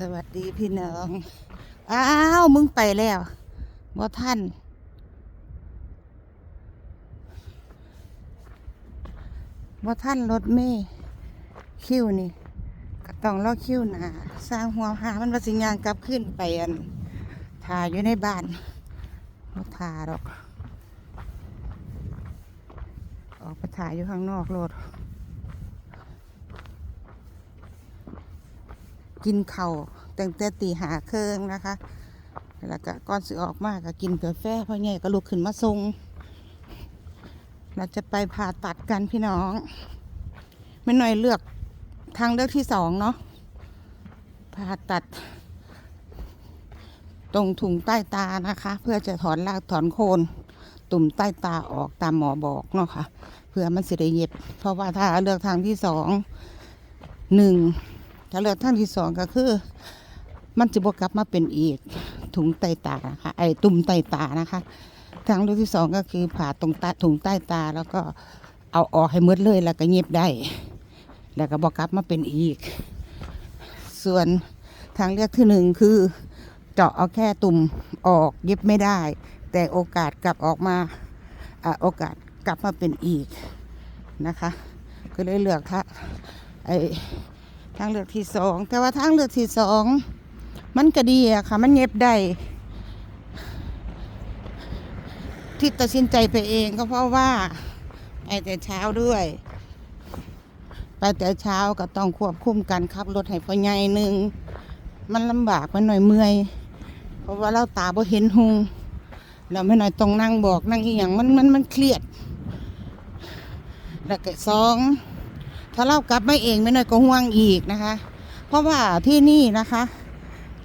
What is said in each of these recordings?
สวัสดีพี่น้อง อ้าว มึงไปแล้วบ่ท่าน บ่ท่านรถเมย์คิวนี่ก็ต้องรอคิวหนาสร้างหัวหามันว่าสิยางกลับขึ้นไปอันถ่ายอยู่ในบ้านบ่ถ่าดอก ออกไปถ่ายอยู่ข้างนอกรถ กินเข่าวตั้งแต่ตีหาเครื่องนะคะ แล้วก็ก่อนสิออกมาก็กินกาแฟพ่อใหญ่ก็ลุกขึ้นมาทรงเราจะไปผ่าตัดกันพี่น้องไม่หน่อยเลือกทางเลือกที่สองเนาะผ่าตัด ตรงถุงใต้ตานะคะ เพื่อจะถอนรากถอนโคนตุ่มใต้ตาออกตามหมอบอกเนาะค่ะเพื่อมันสิได้เย็บ เพราะว่าถ้าเลือกทางที่สองหนึ่ง ถ้าเลือกทางที่สองก็คือ มันจะบวกกลับมาเป็นอีกถุงใต้ตานะคะไอ้ตุ่มใต้ตานะคะ ทางเลือกที่สองก็คือผ่าตรงใต้ถุงใต้ตาแล้วก็เอาออกให้หมืดเลยแล้วก็เย็บได้ แล้วก็บวกกลับมาเป็นอีก ส่วนทางเลือกที่หนึ่งคือเจาะเอาแค่ตุ่มออกเย็บไม่ได้ แต่โอกาสกลับออกมาอโอกาสกลับมาเป็นอีกนะคะ ก็เลยเลือกค่ะไอ ทางเลือกที่สองแต่ว่าทางเลือกที่สองมันก็ดีอะค่ะ มันเย็บได้ที่ตัดสินใจไปเองก็เพราะว่าไปแต่เช้าด้วย ไปแต่เช้าก็ต้องควบคุมการขับรถให้พ่อใหญ่หนึ่งมันลำบากไปหน่อยเมื่อย เพราะว่าเราตาบ่เห็นหุงเราไม่หน่อยต้องนั่งบอกนั่งอีหยังมันมันมันเครียดแล้วก็สอง ถ้าเรากลับไมาเองไม่น้อยก็ห่วงอีกนะคะ เพราะว่าที่นี่นะคะ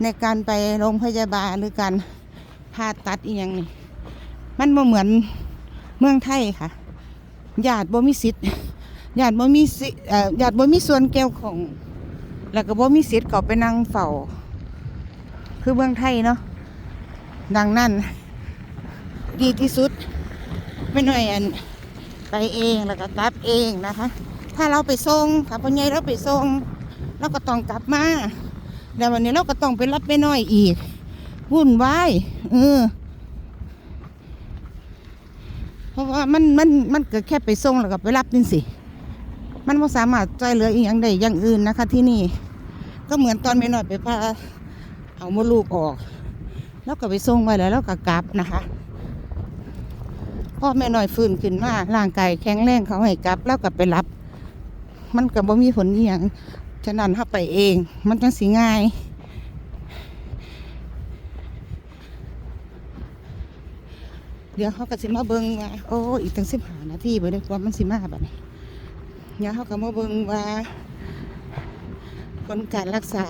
ในการไปโรงพยาบาลหรือการผ่าตัดอีอย่างนี่มันบ่เหมือนเมืองไทยค่ะญาติบ่มีสิทธิ์ญาติบ่มีสิญาติบ่มีส่วนเกี่ยวของ แล้วก็บ่มีสิทธิ์เขาไปนั่งเฝ้า คือเมืองไทยเนาะดังนั้นดีที่สุดไม่น้อยอันไปเองแล้วก็กลับเองนะคะ ถ้าเราไปส่งถ้าพ่อใหญ่เราไปส่งเราก็ต้องกลับมาแล้ววันนี้เราก็ต้องไปรับไปน้อยอีกวุ่นวายเออเพราะว่ามันมันมันเกิดแค่ไปส่งแล้วก็ไปรับนี่สิ มันไม่สามารถช่วยเหลืออีกอย่างใดอย่างอื่นนะคะ ที่นี่ ก็เหมือนตอนแม่น้อยไปพาเอามดลูกออก แล้วก็ไปส่งไว้แล้วแล้วก็กลับนะคะพ่อแม่น้อยฟื้นขึ้นมาร่างกายแข็งแรงเขาให้กลับ แล้วก็ไปรับ มันก็บ่มีผลอหย่างฉะนั้นถ้าไปเอง มันจังสิง่ายเดี๋ยวเขาก็สิมาเบิงว่าโอ้อีกตั้งสิบห้านาทีไปเลยว่ามันสิมาแบบนี้เดี๋ยวเขาก็มาเบิงว่าผลการรักษา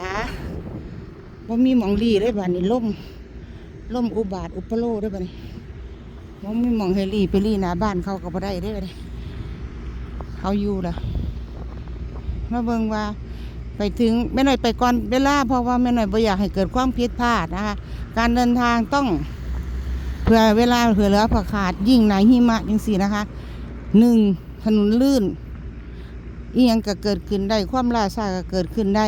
ว่ามีหมองรีได้บ้านี้ล่มล่มอุบาทอุปโลได้บ้านี้ว่ามีหมองเฮลีไปรีหน้าบ้านเขาก็บ่ได้ได้เลยเขาอยู่ละ มาเบิ่งว่าไปถึงแม่หน่อยไปก่อนเวลาเพราะว่าแม่หน่อยบ่อยากให้เกิดความผิดพลาดนะคะการเดินทางต้องเผื่อเวลาเผื่อเหลือผักขาดยิ่งในหิมะจังสี่นะคะหนึ่งถนนลื่นเอียงก็เกิดขึ้นได้ความล่าช้าก็เกิดขึ้นได้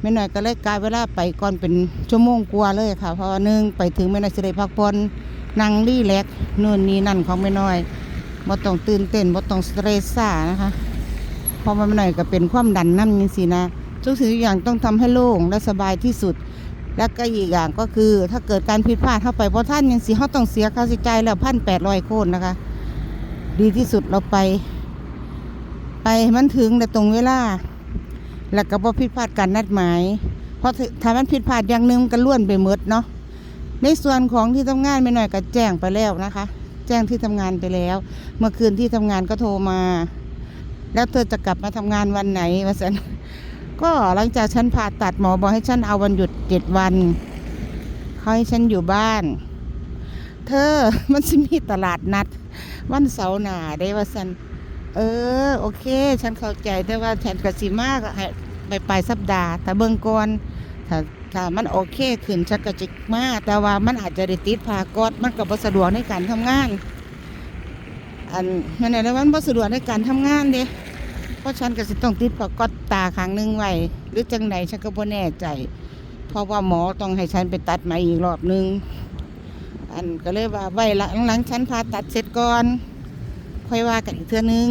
แม่หน่อยก็เลยกลายเวลาไปก่อนเป็นชั่วโมงกว่าเลยค่ะ เพราะว่าหนึ่งไปถึงแม่หน่อยสิได้พักผ่อนนั่งรีแลกนู่นนี่นั่นของแม่น้อยบ่ต้องตื่นเต้นบ่ต้องสเตรสซ่านะคะ พอมันหน่อยก็เป็นความดันน้ำยังสินะทุกสิ่งทุกอย่างต้องทำให้โล่งและสบายที่สุด และก็อีกอย่างก็คือ ถ้าเกิดการผิดพลาดเข้าไปเพราะท่านยังสิเขาต้องเสียค่าใช้จ่ายแล้วพันแปดร้อยโคนนะคะ ดีที่สุดเราไป ไปมันถึงในตรงเวลาแล้วก็บ่ผิดพลาดการนัดหมาย เพราะถ้ามันผิดพลาดอย่างหนึ่งมันก็ล้วนไปหมดเนาะในส่วนของที่ทำงานไม่หน่อยก็แจ้งไปแล้วนะคะ แจ้งที่ทำงานไปแล้ว เมื่อคืนที่ทำงานก็โทรมา แล้วเธอจะกลับมาทำงานวันไหนวะสันก็หลังจากฉันผ่าตัดหมอบอกให้ฉันเอาวันหยุดเจ็ดวันเขาให้ฉันอยู่บ้าน เธอมันจะมีตลาดนัด วันเสาร์หนาได้วะสันเออ โอเค ฉันเข้าใจแต่ว่าฉันกับสีมากให้ไปปลายสัปดาห์แต่เบิ่งก่อนถ้าถ้ามันโอเคขึ้นฉันก็จิกมา แต่ว่ามันอาจจะได้ติดพากอดมันก็บ่สะดวกในการทำงาน อันนั่นแหละมันบ่สะดวกในการทำงานเด้ เพราะฉันก็สิต้องติดปากกอดตาข้างหนึงไว้หรือจังไหนฉันก็บ่แน่ใจ เพราะว่าหมอต้องให้ฉันไปตัดไหม่อีกรอบหนึง อันก็เลยว่าไว้ละหลังๆฉันผ่าตัดเสร็จก่อน ค่อยว่ากันอีกเทื่อนึง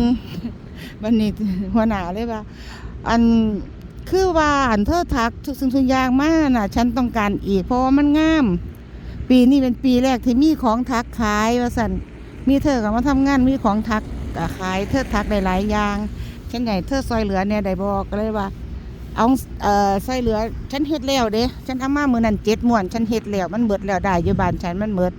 วันนี้หัวหน้าเลยว่า อันคือว่าอันเธอทักทุกสิ่งทุกอย่างมากน่ะฉันต้องการอีก เพราะว่ามันงาม ปีนี้เป็นปีแรกที่มีของทักขายว่าสันมีเธอกับมาทำงานมีของทักก็ขายเธอทักหลายอย่าง ฉันใหญ่เธอซอยเหลือเนี่ยได้บอกก็เลยว่า เอาเอ่อซอยเหลือ ฉันเฮ็ดแล้วเด้ฉันเอามามือนั้นเจ็ดม้วนฉันเฮ็ดแล้วมันเบิดแล้วได้อยู่บ้านฉันมันเบิด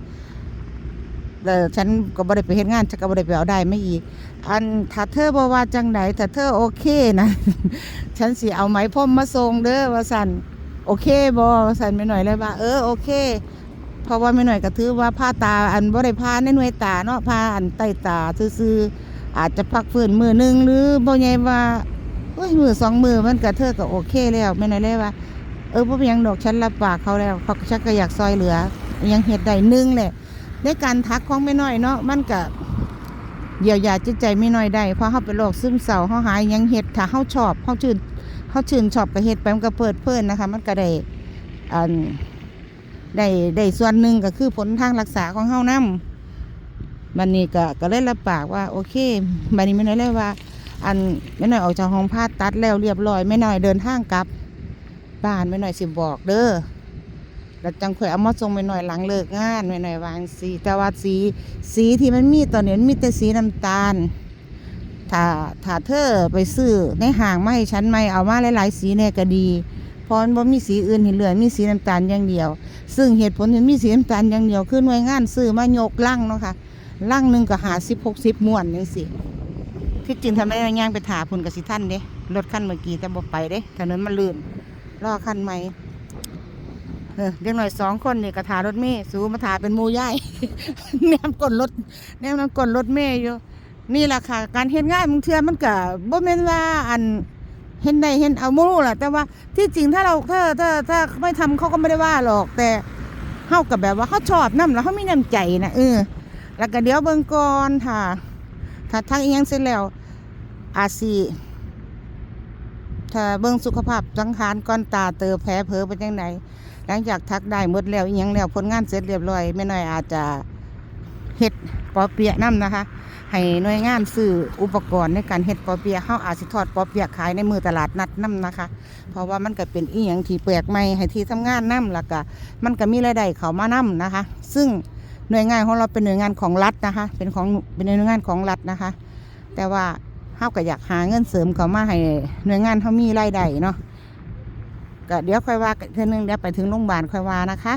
แล้วฉันก็บ่ได้ไปเฮ็ดงานฉันก็บ่ได้ไปเอาได้ไม่อีกอันถ้าเธอบ่ว่าจังไหนถ้าเธอโอเคนะฉันสิเอาไหมพรมมาส่งเด้อว่าสันโอเคบ่ว่าสันไม่หน่อยเลยว่า เออโอเคเพราะว่าไม่หน่อยก็ถือว่าผ้าตาอันบ่ได้ผ้าในหน่วยตาเนาะผ้าอันใต้ตาซื่อๆ อาจจะพักฟื้นมือหนึ่งหรือบ่ใหญ่ว่าเอ้ยมือสองมือมันก็เธอก็โอเคแล้วไม่หน่อยเลยว่า เออบ่เป็นหยังดอกฉันรับปากเขาแล้วเขาก็ชักก็อยากซอยเหลือ ยังเฮ็ดได้หนึ่งแหละในการทักของไม่น้อยเนาะมันก็เยียวยาจิตใจไม่น้อยได้เพราะเฮาเป็นโรคซึมเศร้าเฮาหายยังเฮ็ดถ้าเฮาชอบเฮาชื่นเฮาชื่นชอบก็เฮ็ดไปมันก็เพิดเพลินนะคะ มันก็ได้อันได้ได้ส่วนหนึ่งก็คือผลทางรักษาของเฮานํ บันนี้ก็ก็เลยรับปากว่าโอเคบันนี้ไม่น้อยเลยว่า อันไม่น้อยออกจากห้องผ่าตัดแล้วเรียบร้อยไม่น้อยเดินทางกลับบ้านไม่น้อยสิบอกเด้อแล้วจังค่อยเอามาส่งไม่น้อยหลังเลิกงานไม่น้อยวางสีแต่ว่าสีสีที่มันมีตอนนี้มันมีแต่สีน้ำตาลถ้าถ้าเธอไปซื้อในห้างไมาให้ฉันไม่เอามาหลายๆสีเนี่ยก็ดีเพราะมันบ่มีสีอื่นเห็นเหลือมีสีน้ำตาลอย่างเดียว ซึ่งเหตุผลที่มีสีน้ำตาลอย่างเดียวคือหน่วยงานซื้อมายกลังเนาะค่ะ ลังหนึ่งก็หาสิบหกสิบม้วนนี่สิที่จริงทำได้ย่างไปถาพุ่นกับสิท่านเด้รถคันเมื่อกี้แต่บ่ไปเด้ถนนมันลื่นรอคันใหม่เออเด็กหน่อยสองคนนี่ก็ถารถเมย์สูมาถาเป็นมูย่ายแนมกดรถแนมน้ำกดรถเมย์อยู่ นี่แหละค่ะ การเห็นง่ายบางเทื่อมันก็บ่แม่นว่าอันเห็นได้เห็นเอาโมรู้แหละแต่ว่าที่จริงถ้าเราถ้าถ้าถ้าไม่ทำเขาก็ไม่ได้ว่าหรอกแต่เฮากับแบบว่าเขาชอบน้ำแล้วเขาไมีน้ำใจนะเออ แล้วก็เดี๋ยวเบิ่งก่อนค่ะ ถ้าทักอีหยังเสร็จแล้ว อาจสีถ้าเบิ่งสุขภาพสังขารก่อนตาเตอแผลเผลอเป็นยังไงหลังจากทักได้หมดแล้วอีหยังแล้วผลงานเสร็จเรียบร้อยไม่น้อยอาจจะเฮ็ดปอเปียน้ำนะคะ ให้หน่วยงานซื้ออุปกรณ์ในการเฮ็ดปอเปียะเฮาอาจสิทอดปอเปียขายในมือตลาดนัดนํนะคะ เพราะว่ามันก็เป็นอีหยังที่แปลกใหม่ให้ที่ทำงานนํแล้วก็มันก็มีรายได้เขามานํนะคะ ซึ่ง หน่วยงานของเราเป็นหน่วยงานของรัฐนะคะ เป็นของเป็นหน่วยงานของรัฐนะคะ แต่ว่าเฮาก็อยากหาเงินเสริมเขามาให้หน่วยงานเขามีรายได้เนาะก็เดี๋ยวค่อยว่ากันเทื่อนึงเดี๋ยวไปถึงโรงพยาบาลค่อยว่านะคะ